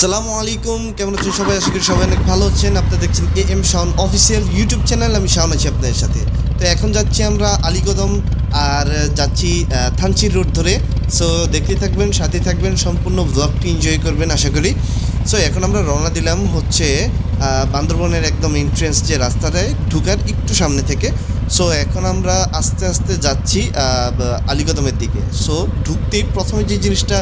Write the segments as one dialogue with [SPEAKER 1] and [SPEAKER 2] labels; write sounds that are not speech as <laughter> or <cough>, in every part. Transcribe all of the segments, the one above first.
[SPEAKER 1] সালামু আলাইকুম কেমন আছেন সবাই? আশা করি সবাই অনেক ভালো আছেন। আপনারা দেখছেন A M Shaon official YouTube channel আমি শাওন আছি আপনাদের সাথে। তো এখন যাচ্ছি আমরা আলিকদম আর যাচ্ছি আহ, থানচি রোড ধরে। সো দেখতে থাকবেন সাথে থাকবেন সম্পূর্ণ ব্লগটি এনজয় করবেন আশা করি। সো এখন আমরা রওনা দিলাম হচ্ছে বান্দরবনের একদম এন্ট্রেন্স যে রাস্তাটায় ঢুকার একটু সামনে থেকে। সো এখন আমরা আস্তে আস্তে যাচ্ছি আলিকদমের দিকে। সো ঢুকতেই প্রথমে যে জিনিসটা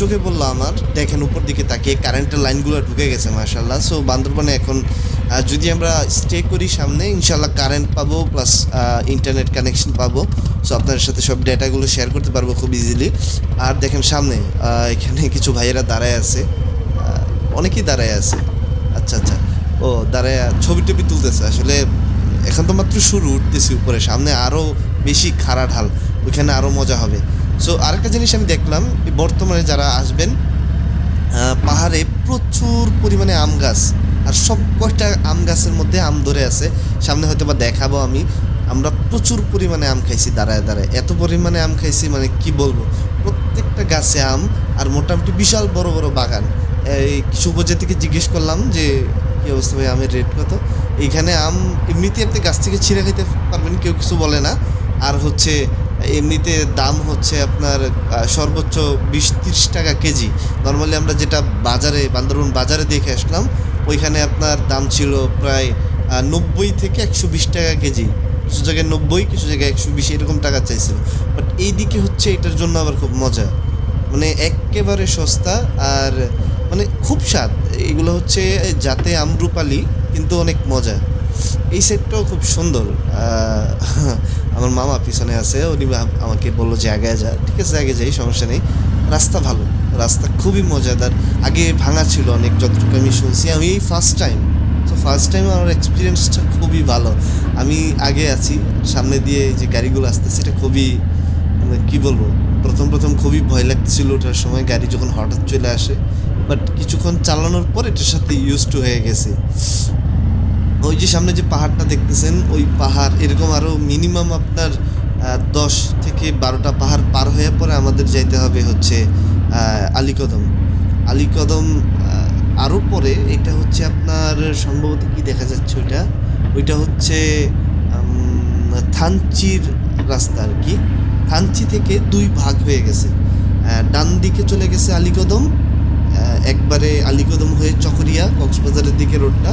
[SPEAKER 1] চোখে পড়ল আমার। দেখেন উপর দিকে তাকিয়ে কারেন্টের লাইনগুলো ঢুকে গেছে মার্শাল্লাহ সো বান্দরবানে এখন যদি আমরা স্টে করি সামনে ইনশাল্লাহ কারেন্ট পাবো প্লাস ইন্টারনেট কানেকশন পাবো। সো আপনাদের সাথে সব ডেটাগুলো শেয়ার করতে পারব খুব ইজিলি আর দেখেন সামনে এখানে কিছু ভাইয়েরা দাঁড়ায় আছে। অনেকেই দাঁড়ায় আছে। আচ্ছা আচ্ছা। ও, দাঁড়ায়, ছবি টবি তুলতেছে। আসলে এখন তো মাত্র শুরু, উঠতেছি উপরে। সামনে আরও বেশি খাড়া ঢাল। ওইখানে আরও মজা হবে। সো আরেকটা জিনিস আমি দেখলাম, বর্তমানে যারা আসবেন পাহাড়ে প্রচুর পরিমাণে আম গাছ, আর সব কয়টা আম গাছের মধ্যে আম ধরে আছে, সামনে হয়তো বা দেখাবো আমি। আমরা প্রচুর পরিমাণে আম খাইছি, দাঁড়ায় দাঁড়ায়। এত পরিমাণে আম খাইছি মানে কি বলব? প্রত্যেকটা গাছে আম, আর মোটামুটি বিশাল বড় বড় বাগান। এই কিছু উপজাতিকে জিজ্ঞেস করলাম যে, কী অবস্থা ভাই, আমের রেট কত? এইখানে আম, এমনিতে আপনি গাছ থেকে ছিঁড়ে খেতে পারবেন, কেউ কিছু বলে না। আর হচ্ছে এমনিতে দাম হচ্ছে আপনার সর্বোচ্চ বিশ তিরিশ টাকা কেজি। নর্মালি আমরা যেটা বাজারে, বান্দরবন বাজারে দেখে আসলাম, ওইখানে আপনার দাম ছিল প্রায় নব্বই থেকে একশো বিশ টাকা কেজি। কিছু জায়গায় নব্বই, কিছু জায়গায় একশো বিশ, এরকম টাকা চাইছিল। বাট এই দিকে হচ্ছে এটার জন্য আবার খুব মজা। মানে একেবারে সস্তা আর মানে খুব স্বাদ। এগুলো হচ্ছে যাতে আমরুপালি, কিন্তু অনেক মজা। এই সেটটাও খুব সুন্দর। আমার মামা পিছনে আছে, উনি আমাকে বলল যে, আগে যা। ঠিক আছে, আগে যাই, সমস্যা নেই। রাস্তা ভালো, রাস্তা খুবই মজাদার। আগে ভাঙা ছিল অনেক, যতটুকু আমি শুনছি, আমি এই ফার্স্ট টাইম তো ফার্স্ট টাইম আমার এক্সপিরিয়েন্সটা খুবই ভালো। আমি আগে আছি, সামনে দিয়ে যে গাড়িগুলো আসতে সেটা খুবই মানে কী বলব, প্রথম প্রথম খুবই ভয় লাগছিল ওঠার সময়, গাড়ি যখন হঠাৎ চলে আসে। বাট কিছুক্ষণ চালানোর পর এটার সাথে ইউজ টু হয়ে গেছে। ওই যে সামনে যে পাহাড়টা দেখতেছেন, ওই পাহাড়, এরকম আরও মিনিমাম আপনার দশ থেকে বারোটা পাহাড় পার হয়ে পরে আমাদের যাইতে হবে হচ্ছে আলীকদম। আলীকদম আরও পরে এটা হচ্ছে আপনার সম্ভবত কি দেখা যাচ্ছে ওইটা? ওইটা হচ্ছে থানচির রাস্তা আর কি। থানচি থেকে দুই ভাগ হয়ে গেছে। ডান দিকে চলে গেছে আলিকদম একবারে আলীকদম হয়ে চকরিয়া, কক্সবাজারের দিকে রোডটা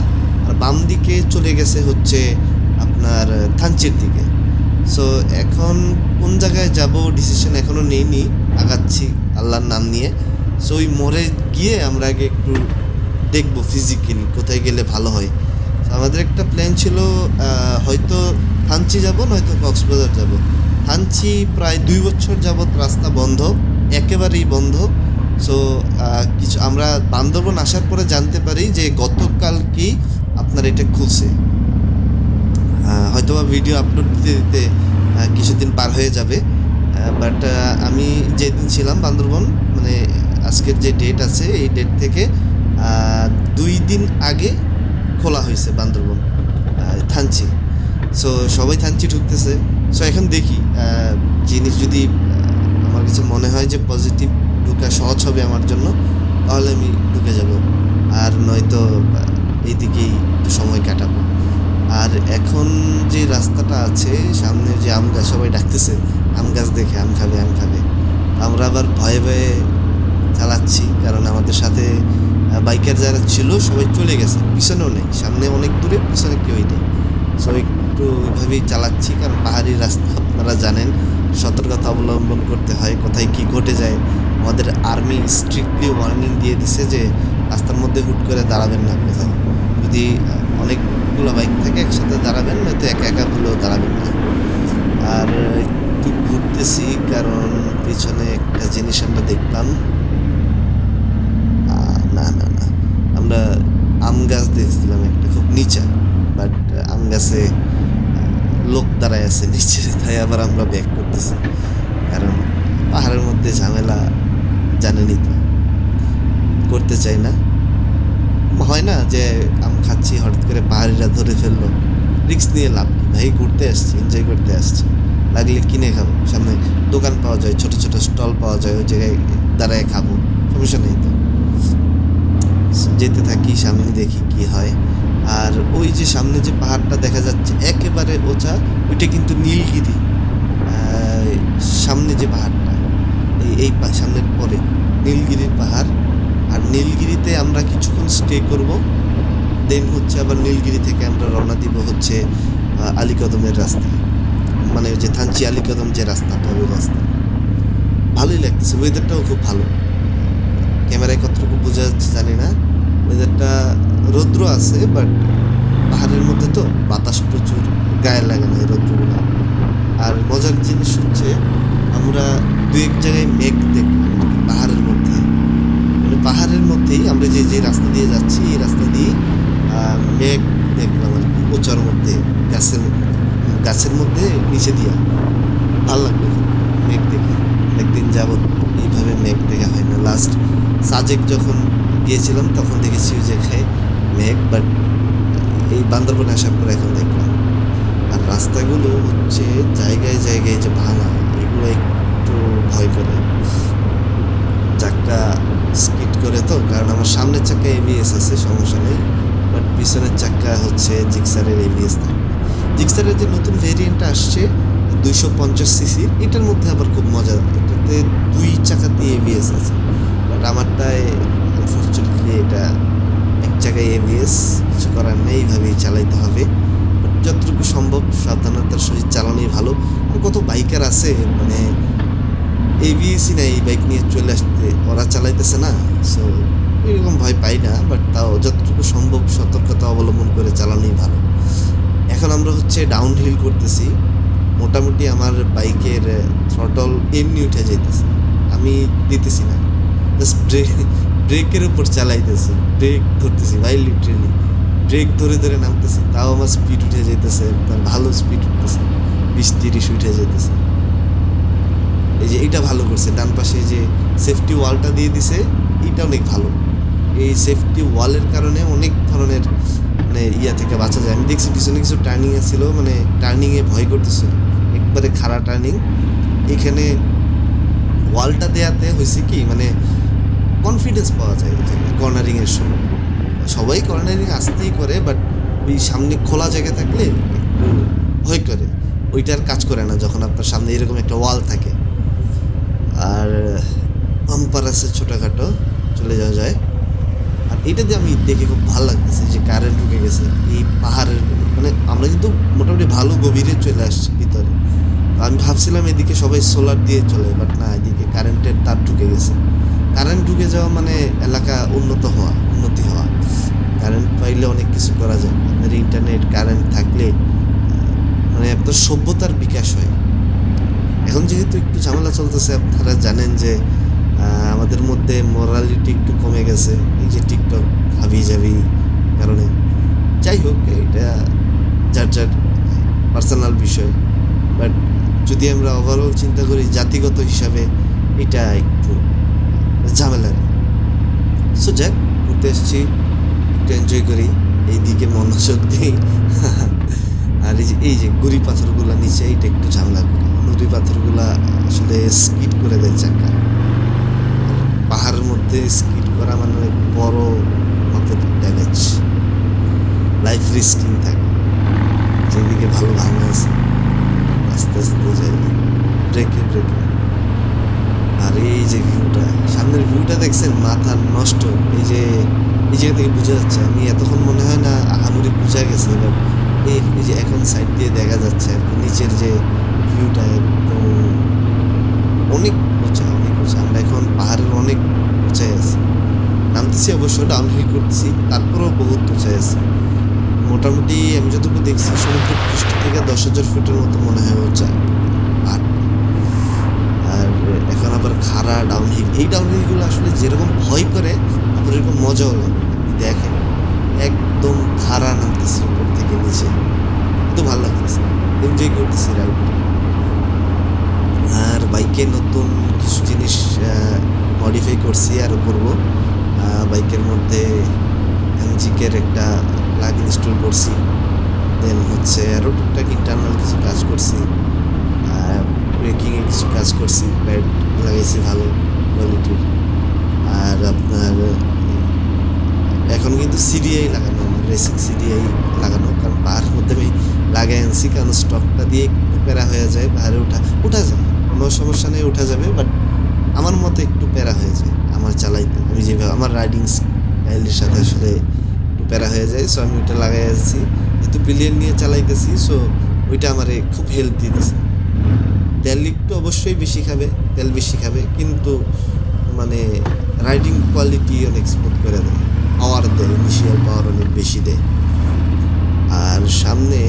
[SPEAKER 1] আর বাম দিকে চলে গেছে হচ্ছে আপনার থানচির দিকে। সো এখন কোন জায়গায় যাব ডিসিশন এখনও নেইনি, আগাচ্ছি আল্লাহর নাম নিয়ে। সো ওই মোড়ে গিয়ে আমরা আগে একটু দেখব ফিজিক্যালি কোথায় গেলে ভালো হয়। আমাদের একটা প্ল্যান ছিল হয়তো থানচি যাব, নয়তো কক্সবাজার যাব। থানচি প্রায় দুই বছর যাবৎ রাস্তা বন্ধ, একেবারেই বন্ধ। সো কিছু আমরা বান্দরবন আসার পরে জানতে পারি যে গতকালকেই আপনার এটা খুলছে। আহ, হয়তো ভিডিও আপলোড দিতে দিতে কিছুদিন পার হয়ে যাবে। বাট আমি যেদিন ছিলাম বান্দরবন মানে আজকের যে ডেট আছে এই ডেট থেকে দুই দিন আগে খোলা হয়েছে বান্দরবন থানচি। সো সবাই থানচি ঢুকতেছে। সো এখন দেখি জিনিস যদি আমার কাছে মনে হয় যে পজিটিভ ঢুকা সহজ হবে আমার জন্য তাহলে আমি ঢুকে যাব। আর নয়তো আহ, এইদিকেই একটু সময় কাটাবো। আর এখন যে রাস্তাটা আছে সামনে যে আম গাছ সবাই ডাকতেছে আম গাছ দেখে আম খাবে আম খাবে। আমরা আবার ভয়ে ভয়ে চালাচ্ছি কারণ আমাদের সাথে বাইকার যারা ছিল সবাই চলে গেছে। পিছনেও নেই সামনে অনেক দূরে পিছনে কেউই নেই। সো একটু ওইভাবেই চালাচ্ছি কারণ পাহাড়ি রাস্তা আপনারা জানেন সতর্কতা অবলম্বন করতে হয় কোথায় কি ঘটে যায়। আমাদের আর্মি স্ট্রিক্টলি ওয়ার্নিং দিয়ে দিছে যে রাস্তার মধ্যে হুট করে দাঁড়াবেন না কোথাও। যদি অনেকগুলো বাইক থাকে, একসাথে দাঁড়াবেন, নয়তো একা একা হলেও দাঁড়াবেন না। আর একটু ঘুরতেছি, কারণ পিছনে একটা জিনিস আমরা দেখলাম। না না না। আমরা আম গাছ দেখছিলাম একটা খুব নিচা, বাট আম গাছে লোক দাঁড়ায় আছে নিচে, তাই আবার আমরা ব্যাক করতেছি। কারণ পাহাড়ের মধ্যে ঝামেলা জানেনি তো, করতে চাই না। হয় না যে আম খাচ্ছি, হঠাৎ করে পাহাড়িরা ধরে ফেলল। রিক্স নিয়ে লাভ কি? ভাই, ঘুরতে আসছি এনজয় করতে আসছি। লাগলে কিনে খাব। সামনে দোকান পাওয়া যায়, ছোট ছোট স্টল পাওয়া যায়, ওই জায়গায় দাঁড়ায় খাব। সমস্যা নেই তো। যেতে থাকি, সামনে দেখি কি হয়। আর ওই যে সামনে যে পাহাড়টা দেখা যাচ্ছে, একেবারে ওচা, ওইটা কিন্তু নীলগিরি। সামনে যে পাহাড়টা, এই সামনের পরে, নীলগিরির পাহাড়। আর নীলগিরিতে আমরা কিছুক্ষণ স্টে করব। দেন হচ্ছে আবার নীলগিরি থেকে আমরা রওনা দিব হচ্ছে আলীকদমের রাস্তা। মানে যে থানচি আলীকদম যে রাস্তাটা ওই রাস্তা। ভালোই লাগতেছে ওয়েদারটাও খুব ভালো। ক্যামেরায় কতটুকু বোঝা যাচ্ছে জানি না। ওয়েদারটা রৌদ্র আছে বাট পাহাড়ের মধ্যে তো বাতাস প্রচুর, গায়ে লাগে না এই রৌদ্রগুলো। আর মজার জিনিস হচ্ছে, আমরা দু এক জায়গায় মেঘ দেখলাম, পাহাড়ের পাহাড়ের মধ্যেই আমরা যে যে রাস্তা দিয়ে যাচ্ছি, এই রাস্তা দিয়ে মেঘ দেখলাম আর কি উঁচার মধ্যে, গাছের গাছের মধ্যে নিচে দিয়া। ভালো লাগল। মেঘ দেখে একদিন যাবত এইভাবে মেঘ দেখা হয় না। লাস্ট সাজেক যখন গিয়েছিলাম, তখন দেখেছি যে খাই মেঘ বাট এই বান্দরবন আসার পর এখন দেখলাম। আর রাস্তাগুলো হচ্ছে জায়গায় জায়গায় যে ভাঙা এগুলো একটু ভয় করে। চাক্কা স্কিট করে তো, কারণ আমার সামনের চাকা এবিএস আছে, সমস্যা নেই। বাট পিছনের চাকা হচ্ছে জিক্সারের এবিএস থাকে জিক্সারের যে নতুন ভেরিয়েন্টটা আসছে, দুইশো পঞ্চাশ সিসি এটার মধ্যে আবার খুব মজা এটাতে দুই চাকাতে এবিএস আছে। বাট আমারটায় আনফর্চুনেটলি এটা এক জায়গায় এবিএস কিছু করার নেই এইভাবেই চালাইতে হবে। যতটুকু সম্ভব, সাবধানতার সহিত চালানোই ভালো। আর কত বাইকার আছে মানে এবিএসই না এই বাইক নিয়ে চলে আসতে, ওরা চালাইতেছে না। সো এরকম ভয় পাই না বাট তাও যতটুকু সম্ভব সতর্কতা অবলম্বন করে চালানোই ভালো। এখন আমরা হচ্ছে ডাউন হিল করতেছি। মোটামুটি আমার বাইকের থ্রটল এমনি উঠে যাইতেছে। আমি দিতেছি না। জাস্ট ব্রেক ব্রেকের উপর চালাইতেছি। ব্রেক ধরতেছি ভাই লিটারেলি ব্রেক ধরে ধরে নামতেছি। তাও আমার স্পিড উঠে যেতেছে ভালো স্পিড উঠতেছে। বিশ তিরিশ উঠে যেতেছে এই যে এটা ভালো করছে, ডান পাশে যে সেফটি ওয়ালটা দিয়ে দিছে, এটা অনেক ভালো। এই সেফটি ওয়ালের কারণে অনেক ধরনের মানে ইয়া থেকে বাঁচা যায়। আমি দেখছি পিছনে কিছু টার্নিং ছিল মানে টার্নিংয়ে ভয় করতেছিল একবারে খাড়া টার্নিং এখানে ওয়ালটা দেয়াতে হয়েছে কি মানে কনফিডেন্স পাওয়া যায় কর্নারিংয়ের সময়। সবাই কর্নারিং আসতেই করে বাট ওই সামনে খোলা জায়গা থাকলে একটু ভয় করে। ওইটার কাজ করে না, যখন আপনার সামনে এরকম একটা ওয়াল থাকে। আর বাম্পার আছে ছোটোখাটো চলে যাওয়া যায়। আর এটা দিয়ে আমি দেখে খুব ভালো লাগতেছে যে কারেন্ট ঢুকে গেছে, এই পাহাড়ের মানে আমরা কিন্তু মোটামুটি ভালো গভীরে চলে আসছি ভিতরে। আমি ভাবছিলাম এদিকে সবাই সোলার দিয়ে চলে বাট না, এদিকে কারেন্টের তার ঢুকে গেছে। কারেন্ট ঢুকে যাওয়া মানে এলাকা উন্নত হওয়া, উন্নতি হওয়া। কারেন্ট পাইলে অনেক কিছু করা যায়। আপনার ইন্টারনেট কারেন্ট থাকলে মানে আপনার সভ্যতার বিকাশ হয়। এখন যেহেতু একটু ঝামেলা চলতেছে, আপনারা জানেন যে আমাদের মধ্যে মোরালিটি একটু কমে গেছে, এই যে টিকটক হাবি যাবি কারণে। যাই হোক, এটা যার যার পার্সোনাল বিষয়। বাট যদি আমরা ওভারঅল চিন্তা করি, জাতিগত হিসাবে এটা একটু ঝামেলার সো যাক, ঘুরতে এসেছি, একটু এনজয় করি, এইদিকে মনোযোগ দিই। <laughs> আর এই যে গুড়ি পাথরগুলো নিচে, এইটা একটু ঝামেলা করে। নুড়ি পাথরগুলা আসলে স্কিড করে দেয় চাকা। পাহাড়ের মধ্যে স্কিড করা মানে বড় মাপের ড্যামেজ লাইফ রিস্কিং থাকে। যেদিকে ভালো ভাঙা আছে, আস্তে আস্তে যাই ব্রেকে ব্রেকে আর এই যে ভিউটা সামনের ভিউটা দেখছেন, মাথা নষ্ট। এই যে, এই জায়গা থেকে বোঝা যাচ্ছে, আমি এতক্ষণ মনে হয় না আহামরি বোঝা গেছে এবার এই যে এখন সাইড দিয়ে দেখা যাচ্ছে নিচের যে ভিউটা একদম অনেক উঁচা অনেক উঁচা। আমরা এখন পাহাড়ের অনেক উঁচাই আছি। নামতেছি অবশ্য ডাউনহিল করতেছি, তারপরেও বহুত উঁচাই আছে। মোটামুটি আমি যতটুকু দেখছি, সমুদ্র পৃষ্ঠ থেকে দশ হাজার ফুটের মতো মনে হয় উঁচা। পাহাড় আর এখন আবার খাড়া ডাউনহিল এই ডাউনহিলগুলো আসলে যেরকম ভয় করে, আবার এরকম মজাও লাগে দেখেন, একদম খাড়া নামতেছে উপর থেকে নিচে। কিন্তু ভালো লাগতেছে এনজয় করতেছি রাইড আর বাইকে নতুন কিছু জিনিস মডিফাই করছি আরও করব। বাইকের মধ্যে এমজিকের একটা প্লাগ ইনস্টল করছি। দেন হচ্ছে আরও টুকটাক ইন্টারনাল কিছু কাজ করছি। ব্রেকিংয়ে কিছু কাজ করছি। প্যাড লাগাইছি ভালো কোয়ালিটির আর আপনার, এখন কিন্তু সিডিআই লাগানো আমার রেসিং সিডিআই লাগানো। কারণ পাহাড়ের মধ্যে আমি লাগাই আনছি, কারণ স্টকটা দিয়ে প্যারা হয়ে যায়, পাহাড়ে ওঠা ওঠা যায় কোনো সমস্যা নেই, উঠা যাবে বাট আমার মতে একটু প্যারা হয়ে যায়, আমার চালাইতে। আমি যেভাবে, আমার রাইডিং স্টাইলের সাথে আসলে একটু প্যারা হয়ে যায় সো আমি ওটা লাগাই আসছি যেহেতু বিলিয়ন নিয়ে চালাইতেছি সো ওইটা আমারে খুব হেল্প দিতেছে। তেল একটু অবশ্যই বেশি খাবে, তেল বেশি খাবে, কিন্তু মানে রাইডিং কোয়ালিটি অনেক স্মুথ করে দেয়। পাওয়ার দেয় ইনিশিয়াল পাওয়ার অনেক বেশি দেয়। আর সামনে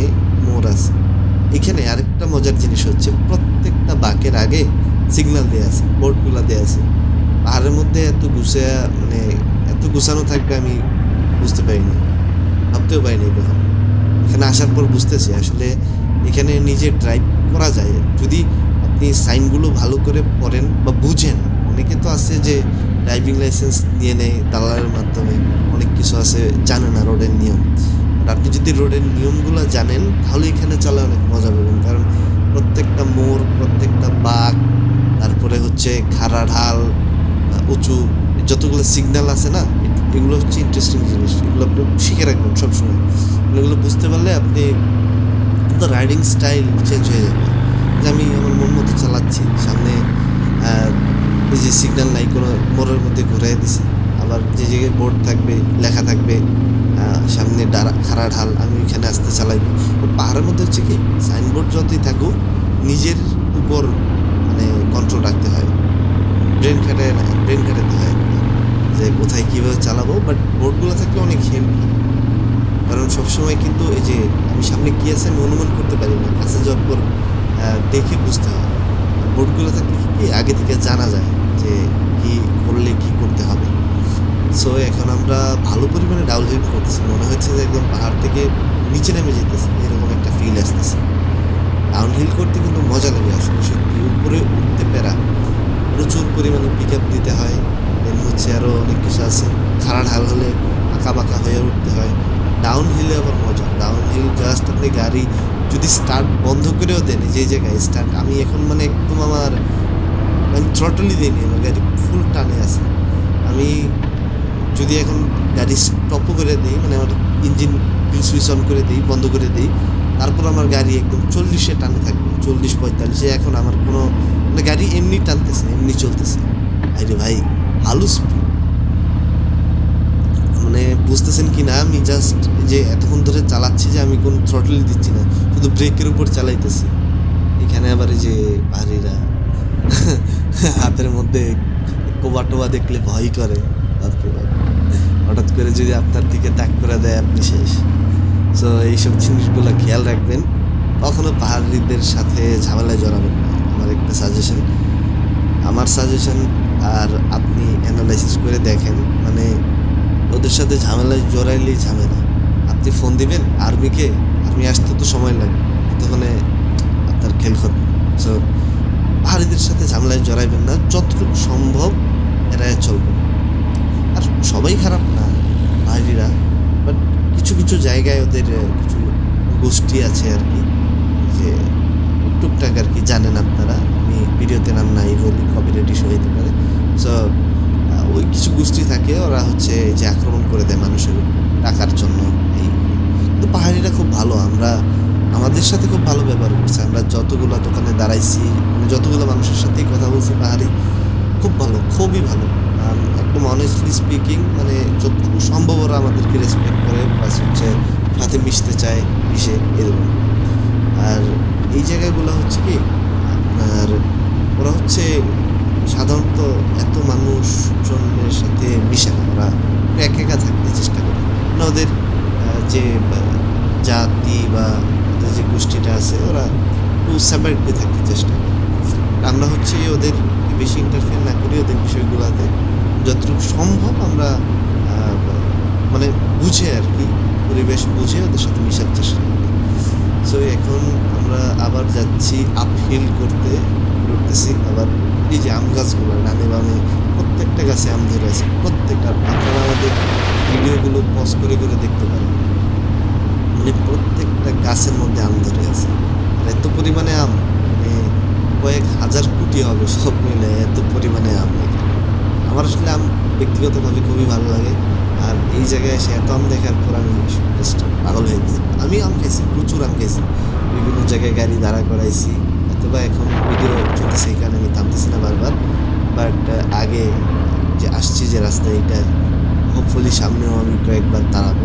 [SPEAKER 1] মোড় আছে। এখানে আরেকটা মজার জিনিস হচ্ছে, প্রত্যেকটা বাঁকের আগে সিগন্যাল দেওয়া আছে বোর্ডগুলো দেওয়া আছে। পাহাড়ের মধ্যে এত গুছা মানে এত গুছানো থাকবে আমি বুঝতে পারিনি, ভাবতেও পারিনি কখন এখানে আসার পর বুঝতেছি, আসলে এখানে নিজে ড্রাইভ করা যায়। যদি আপনি সাইনগুলো ভালো করে পড়েন বা বুঝেন, অনেকে তো আছে যে ড্রাইভিং লাইসেন্স নিয়ে নেয়, দালালের মাধ্যমে, অনেক কিছু আছে, জানে না রোডের নিয়ম। আপনি যদি রোডের নিয়মগুলো জানেন, তাহলে এখানে চলে অনেক মজা পাবেন। কারণ প্রত্যেকটা মোড়, প্রত্যেকটা বাঘ তারপরে হচ্ছে খাড়া ঢাল, উঁচু, যতগুলো সিগন্যাল আছে না, এগুলো হচ্ছে ইন্টারেস্টিং জিনিস। এগুলো আপনি শিখে রাখবেন সবসময়। এগুলো বুঝতে পারলে আপনি তো রাইডিং স্টাইল চেঞ্জ হয়ে যাবে। যে আমি আমার মন মতো চালাচ্ছি, সামনে যে সিগন্যাল নাই, কোনো মোড়ের মধ্যে ঘুরাই দিছি। আবার যে জায়গায় বোর্ড থাকবে, লেখা থাকবে সামনে ডারা, খাড়া ঢাল, আমি ওইখানে আসতে চালাইব। পাহাড়ের মধ্যে হচ্ছে কি সাইনবোর্ড যতই থাকুক, নিজের উপর মানে কন্ট্রোল রাখতে হয়। ব্রেন খাটে ব্রেন খাটাতে হয়। যে কোথায় কীভাবে চালাবো বাট বোর্ডগুলো থাকলে অনেক হয় কারণ সবসময় কিন্তু এই যে, আমি সামনে কী আছে আমি অনুমান করতে পারি না। কাছে যাওয়ার পর দেখে বুঝতে হয়। বোর্ডগুলো থাকলে কি, আগে থেকে জানা যায় যে কী করলে কী করতে হবে। সো এখন আমরা ভালো পরিমাণে ডাউন হিল করতেছি। মনে হচ্ছে যে একদম পাহাড় থেকে নিচে নেমে যেতেছি, এরকম একটা ফিল আসতেছে। ডাউন হিল করতে কিন্তু মজা লাগে আসলে, সত্যি। উপরে উঠতে পেরা প্রচুর পরিমাণে পিক আপ দিতে হয়। দেন হচ্ছে আরও অনেক কিছু আছে। খাড়া ঢাল হলে আঁকা বাঁকা হয়ে উঠতে হয়। ডাউন হিলে আবার মজা। ডাউন হিল জাস্ট আপনি গাড়ি যদি স্টার্ট বন্ধ করেও দেন যে জায়গায় স্টার্ট আমি এখন মানে একদম আমার আমি থ্রটলই দিইনি, আমার গাড়ি ফুল টানে আছে। আমি যদি এখন গাড়ি স্টপও করে দিই মানে আমার ইঞ্জিন সুইচ অন করে দিই, বন্ধ করে দিই, তারপর আমার গাড়ি একদম চল্লিশে টানে থাকবে, চল্লিশ, পঁয়তাল্লিশে। এখন আমার কোনো মানে গাড়ি এমনি টানতেছে, এমনি চলতেছে। আরে ভাই স্পিড মানে বুঝতেছেন কি না, আমি জাস্ট যে এতক্ষণ ধরে চালাচ্ছি যে আমি কোন থ্রটল দিচ্ছি না, শুধু ব্রেকের উপর চালাইতেছি। এখানে আবার এই যে ভারীরা <laughs> হাতের মধ্যে কোবা টোবা দেখলে ভয় করে। বাপরে বাপ। হঠাৎ করে যদি আপনার দিকে তাক করে দেয় আপনি শেষ। সো এইসব জিনিসগুলো খেয়াল রাখবেন। কখনো পাহাড়িদের সাথে ঝামেলায় জড়াবেন না। আমার একটা সাজেশন আমার সাজেশন আর আপনি অ্যানালাইসিস করে দেখেন। মানে ওদের সাথে ঝামেলায় জড়াইলেই ঝামেলা। আপনি ফোন দিবেন আর্মিকে আর্মি আসতে তো সময় লাগবে তখন আপনার খেল খতম সো পাহাড়িদের সাথে ঝামেলায় জড়াইবেন না। যতটুকু সম্ভব এড়ায় চলবেন। আর সবাই খারাপ না পাহাড়িরা বাট কিছু কিছু জায়গায় ওদের কিছু গোষ্ঠী আছে আর কি, যে টুকটাক আর কি জানেন আপনারা। আমি ভিডিওতে নাম নাই বলি কপিরাইট ইস্যু হইতে পারে। সো ওই কিছু গোষ্ঠী থাকে, ওরা হচ্ছে যে আক্রমণ করে দেয় মানুষের টাকার জন্য। এই কিন্তু পাহাড়িরা খুব ভালো, আমরা, আমাদের সাথে খুব ভালো ব্যবহার করছে। আমরা যতগুলো দোকানে দাঁড়াইছি মানে যতগুলো মানুষের সাথেই কথা বলছি পাহাড়ি খুব ভালো, খুবই ভালো। একদম অনেস্টলি স্পিকিং মানে যতটুকু সম্ভব ওরা আমাদেরকে রেসপেক্ট করে প্লাস হচ্ছে সাথে মিশতে চায়, মিশে, এরকম। আর এই জায়গাগুলো হচ্ছে কি, আপনার ওরা হচ্ছে সাধারণত এত মানুষজনের সাথে মিশে না, ওরা এক একা থাকতে চেষ্টা করে। না ওদের যে জাতি বা ওদের যে গোষ্ঠীটা আছে, ওরা একটু সেপারেটলি থাকতে চেষ্টা করে। আমরা হচ্ছে ওদের বেশি ইন্টারফেয়ার না করি ওদের বিষয়গুলোতে। যতটুকু সম্ভব আমরা মানে বুঝে আর কি, পরিবেশ বুঝে ওদের সাথে মিশার চেষ্টা করি। সো এখন আমরা আবার যাচ্ছি আপহিল করতে করতেছি আবার এই যে আম গাছগুলো, ডানে বামে প্রত্যেকটা গাছে আম ধরে আছে। প্রত্যেকটা, আপনারা আমাদের ভিডিওগুলো পজ করে করে দেখতে পারেন। মানে প্রত্যেকটা গাছের মধ্যে আম ধরে আছে। এত পরিমাণে আম। কয়েক হাজার কোটি হবে সব মিলে, এত পরিমাণে আম। আমার আসলে আম ব্যক্তিগতভাবে খুবই ভালো লাগে। আর এই জায়গায় এসে এত আম দেখার পর আমি পাগল হয়ে গেছি। আমি আম খাইছি প্রচুর আম খাইছি বিভিন্ন জায়গায় গাড়ি দাঁড়া করাইছি। অথবা এখন ভিডিও চলতেছে, এই কারণে আমি থামতেছি না বারবার। বাট আগে যে আসছি যে রাস্তা এটা হোপফুলি সামনেও আমি কয়েকবার দাঁড়াবো।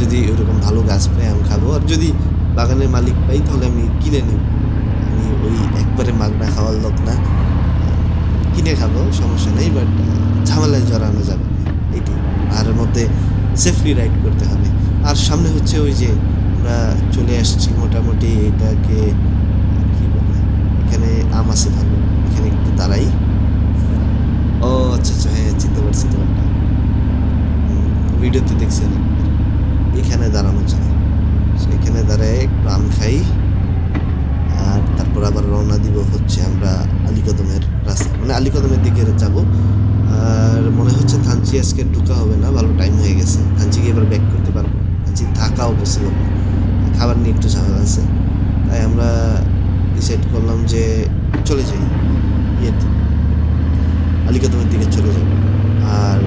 [SPEAKER 1] যদি ওরকম ভালো গাছ পাই, আম খাব। আর যদি বাগানের মালিক পাই, তাহলে আমি কিনে নিব। আমি ওই একবারে মাগনা খাওয়ার লোক না। কিনে খাব, সমস্যা নেই বাট ঝামেলায় জড়ানো যাবে এইটি পাহাড়ের মধ্যে সেফলি রাইড করতে হবে। আর সামনে হচ্ছে ওই যে আমরা চলে আসছি মোটামুটি এটাকে, কি বলে, এখানে আম আছে ভালো, এখানে একটু দাঁড়াই। ও আচ্ছা আচ্ছা হ্যাঁ চিনতে পারছি তোমারটা ভিডিওতে দেখছি এখানে দাঁড়ানো যায় So, এখানে দাঁড়ায় একটু আম খাই আর তারপর আবার রওনা দিব হচ্ছে আমরা আলীকদমের রাস্তা মানে আলীকদমের দিকে যাব। আর মনে হচ্ছে থানচি আজকে ঢুকা হবে না, ভালো টাইম হয়ে গেছে। থানচিকে এবার ব্যাক করতে পারব। থানচি থাকাও পসিবল খাবার নিয়ে একটু ঝামেলা আছে। তাই আমরা ডিসাইড করলাম যে চলে যাই। ইয়েতে। আলিকদমের দিকে চলে যাব। আর